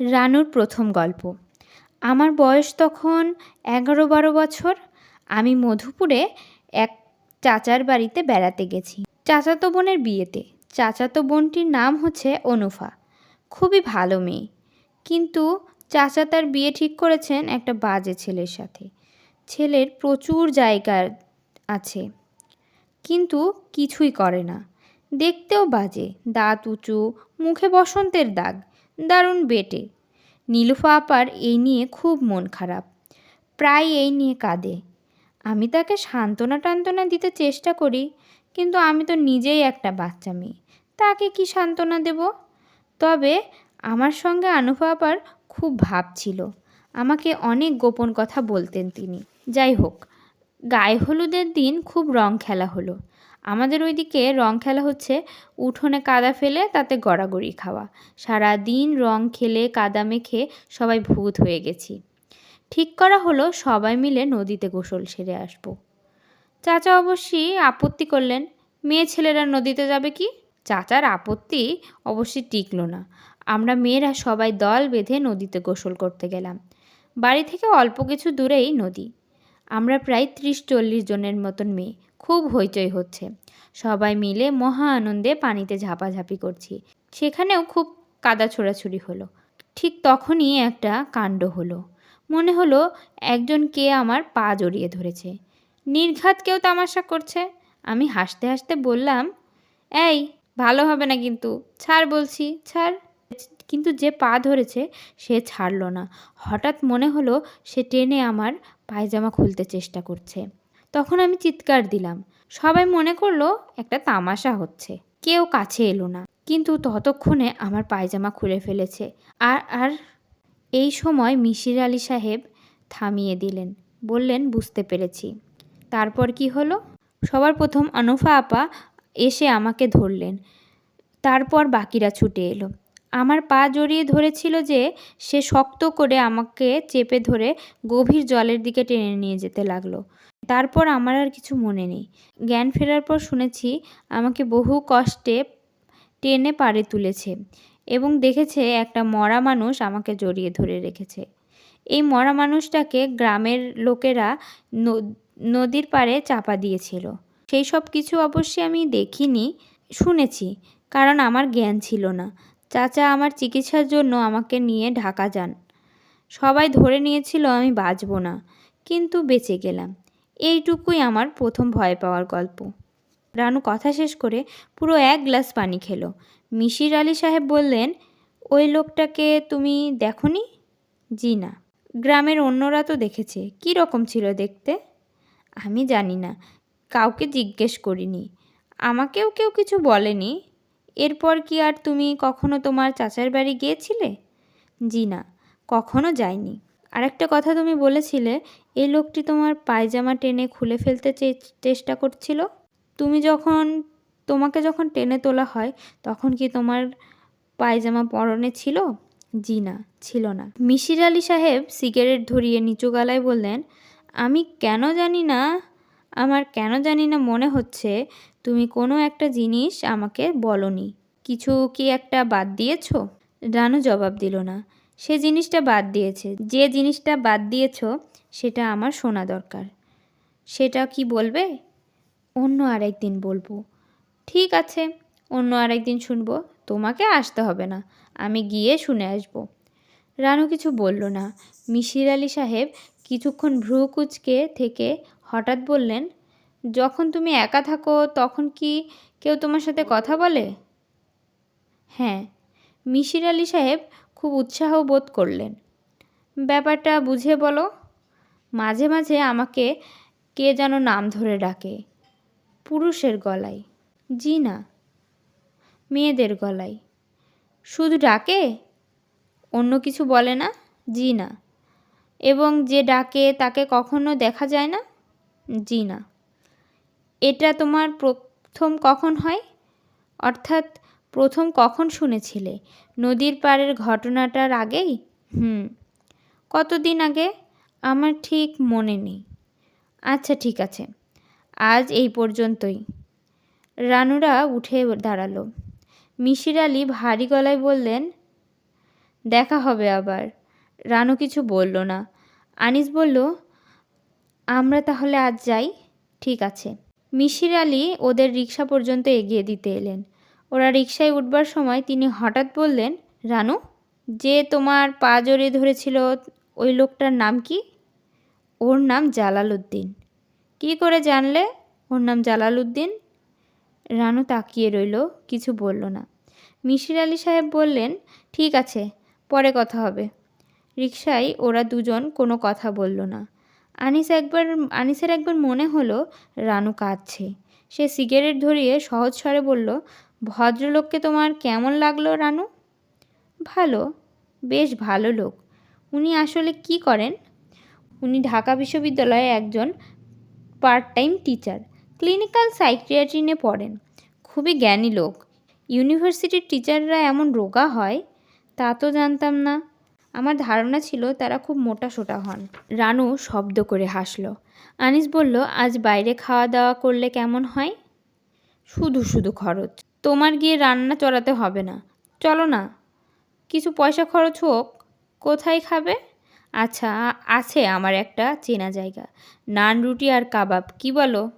রানুর প্রথম গল্প। আমার বয়স তখন এগারো বারো বছর। আমি মধুপুরে এক চাচার বাড়িতে বেড়াতে গেছি। চাচাতো বোনের বিয়েতে। চাচাতো বোনটির নাম হচ্ছে অনুফা। খুবই ভালো মেয়ে। কিন্তু চাচা তার বিয়ে ঠিক করেছেন একটা বাজে ছেলের সাথে। ছেলের প্রচুর জায়গা আছে। কিন্তু কিছুই করে না। দেখতেও বাজে। দাঁত উঁচু, মুখে বসন্তের দাগ। দারুণ বেটে। নীলুফা আপার এই নিয়ে খুব মন খারাপ। প্রায় এই নিয়ে কাঁদে। আমি তাকে সান্ত্বনা টান্তনা দিতে চেষ্টা করি, কিন্তু আমি তো নিজেই একটা বাচ্চা মেয়ে। তাকে কি সান্ত্বনা দেব? তবে আমার সঙ্গে আনুফা আপার খুব ভাব ছিল। আমাকে অনেক গোপন কথা বলতেন তিনি। যাই হোক গায়ে হলুদের দিন খুব রং খেলা হলো। আমাদের ওইদিকে রং খেলা হচ্ছে উঠোনে কাদা ফেলে তাতে গড়াগড়ি খাওয়া। সারা দিন রং খেলে কাদা মেখে সবাই ভূত হয়ে গেছি। ঠিক করা হলো সবাই মিলে নদীতে গোসল সেরে আসব। চাচা অবশ্যই আপত্তি করলেন, মেয়ে ছেলেরা নদীতে যাবে কি? চাচার আপত্তি অবশ্যই টিকলো না। আমরা মেয়েরা সবাই দল বেঁধে নদীতে গোসল করতে গেলাম। বাড়ি থেকে অল্প কিছু দূরেই নদী। আমরা প্রায় ত্রিশ চল্লিশ জনের মতন মেয়ে। খুব হইচই হচ্ছে। সবাই মিলে মহা আনন্দে পানিতে ঝাপাঝাপি করছি। সেখানেও খুব কাদা ছোড়াছুড়ি হলো। ঠিক তখনই একটা কাণ্ড হলো। মনে হলো একজন কে আমার পা জড়িয়ে ধরেছে। নির্ঘাত কেউ তামাশা করছে। আমি হাসতে হাসতে বললাম, এই, ভালো হবে না কিন্তু। ছাড় বলছি, ছাড়। কিন্তু যে পা ধরেছে সে ছাড়লো না। হঠাৎ মনে হলো সে টেনে আমার পায়জামা খুলতে চেষ্টা করছে। তখন আমি চিৎকার দিলাম। সবাই মনে করল একটা তামাশা হচ্ছে। কেউ কাছে এলো না। কিন্তু ততক্ষণে আমার পায়জামা খুলে ফেলেছে। আর আর এই সময় মিশির আলী সাহেব থামিয়ে দিলেন। বললেন, বুঝতে পেরেছি। তারপর কি হলো? সবার প্রথম অনুফা আপা এসে আমাকে ধরলেন। তারপর বাকিরা ছুটে এলো। আমার পা জড়িয়ে ধরেছিল যে সে শক্ত করে আমাকে চেপে ধরে গভীর জলের দিকে টেনে নিয়ে যেতে লাগল। তারপর আমার আর কিছু মনে নেই। জ্ঞান ফেরার পর শুনেছি আমাকে বহু কষ্টে টেনে পাড়ে তুলেছে এবং দেখেছে একটা মরা মানুষ আমাকে জড়িয়ে ধরে রেখেছে। এই মরা মানুষটাকে গ্রামের লোকেরা নদীর পাড়ে চাপা দিয়েছিল। সেই সব কিছু অবশ্যই আমি দেখিনি, শুনেছি, কারণ আমার জ্ঞান ছিল না। চাচা, আমার চিকিৎসার জন্য আমাকে নিয়ে ঢাকা যান। সবাই ধরে নিয়েছিল আমি বাঁচব না, কিন্তু বেঁচে গেলাম। এইটুকুই আমার প্রথম ভয় পাওয়ার গল্প। রানু কথা শেষ করে পুরো এক গ্লাস পানি খেলো। মিশির আলী সাহেব বললেন, ওই লোকটাকে তুমি দেখনি? জি না। গ্রামের অন্যরা তো দেখেছে। কী রকম ছিল দেখতে? আমি জানি না। কাউকে জিজ্ঞেস করিনি। আমাকেও কেউ কিছু বলেনি। এরপর কি আর তুমি কখনো তোমার চাচার বাড়ি গিয়েছিলে? জি না কখনো যাইনি আরেকটা কথা তুমি বলেছিলে, এই লোকটি তোমার পায়জামা টেনে খুলে ফেলতে চেষ্টা করছিল? তুমি যখন, তোমাকে যখন টেনে তোলা হয়, তখন কি তোমার পায়জামা পরনে ছিল? জি না ছিল না। মিশির আলী সাহেব সিগারেট ধরিয়ে নিচু গলায় বললেন, আমি কেন জানি না আমার কেন জানি না মনে হচ্ছে তুমি কোনো একটা জিনিস আমাকে বলনি। কিছু কি একটা বাদ দিয়েছ? রানু জবাব দিল না। সে জিনিসটা বাদ দিয়েছে। যে জিনিসটা বাদ দিয়েছ, সেটা আমার শোনা দরকার। সেটা কি বলবে? অন্য আরেকদিন বলব। ঠিক আছে, অন্য আরেকদিন শুনব। তোমাকে আসতে হবে না। আমি গিয়ে শুনে আসব। রানু কিছু বলল না। মিশির আলী সাহেব কিছুক্ষণ ভ্রু কুচকে থেকে হঠাৎ বললেন, যখন তুমি একা থাকো, তখন কি কেউ তোমার সাথে কথা বলে? হ্যাঁ। মিশির আলী সাহেব খুব উৎসাহ বোধ করলেন। ব্যাপারটা বুঝে বলো। মাঝে মাঝে আমাকে কে যেন নাম ধরে ডাকে। পুরুষের গলায়। জি না। মেয়েদের গলায়। শুধু ডাকে? অন্য কিছু বলে না? জি না। এবং যে ডাকে তাকে কখনো দেখা যায় না? জি না। এটা তোমার প্রথম কখন হয়? অর্থাৎ প্রথম কখন শুনেছিলে? নদীর পাড়ের ঘটনাটার আগেই? হুম। কতদিন আগে? আমার ঠিক মনে নেই। আচ্ছা ঠিক আছে। আজ এই পর্যন্তই। রানুরা উঠে দাঁড়াল। মিশির আলি ভারী গলায় বললেন, দেখা হবে আবার। রানু কিছু বলল না। আনিস বলল আমরা তাহলে আজ যাই। ঠিক আছে। মিশির আলী ওদের রিক্সা পর্যন্ত এগিয়ে দিতে এলেন। ওরা রিক্সায় উঠবার সময় তিনি হঠাৎ বললেন, রানু, যে তোমার পা জড়িয়ে ধরেছিল ওই লোকটার নাম কি? ওর নাম জালালউদ্দিন। কী করে জানলে? ওর নাম জালালউদ্দিন? রানু তাকিয়ে রইল, কিছু বলল না। মিশির আলী সাহেব বললেন, ঠিক আছে, পরে কথা হবে। রিক্সায় ওরা দুজন কোনো কথা বলল না। আনিস একবার, আনিসের একবার মনে হলো রানু কাঁদছে। সে সিগারেট ধরিয়ে সহজ স্বরে বলল, ভদ্রলোককে তোমার কেমন লাগল রানু? ভালো, বেশ ভালো লোক। উনি আসলে কি করেন? উনি ঢাকা বিশ্ববিদ্যালয়ে একজন part time teacher. Clinical psychiatry নিয়ে পড়েন। খুবই জ্ঞানী লোক। ইউনিভার্সিটির টিচাররা এমন রোগা হয়? তা তো জানতাম না। আমার ধারণা ছিল তারা খুব মোটা সোটা হন। রানু শব্দ করে হাসলো। আনিস বলল, আজ বাইরে খাওয়া দাওয়া করলে কেমন হয়? শুধু শুধু খরচ। তোমার গিয়ে রান্না চড়াতে হবে না। চলো না। কিছু পয়সা খরচ হোক। কোথায় খাবে? আচ্ছা আছে আমার একটা চেনা জায়গা। নান, রুটি আর কাবাব। কি বলো?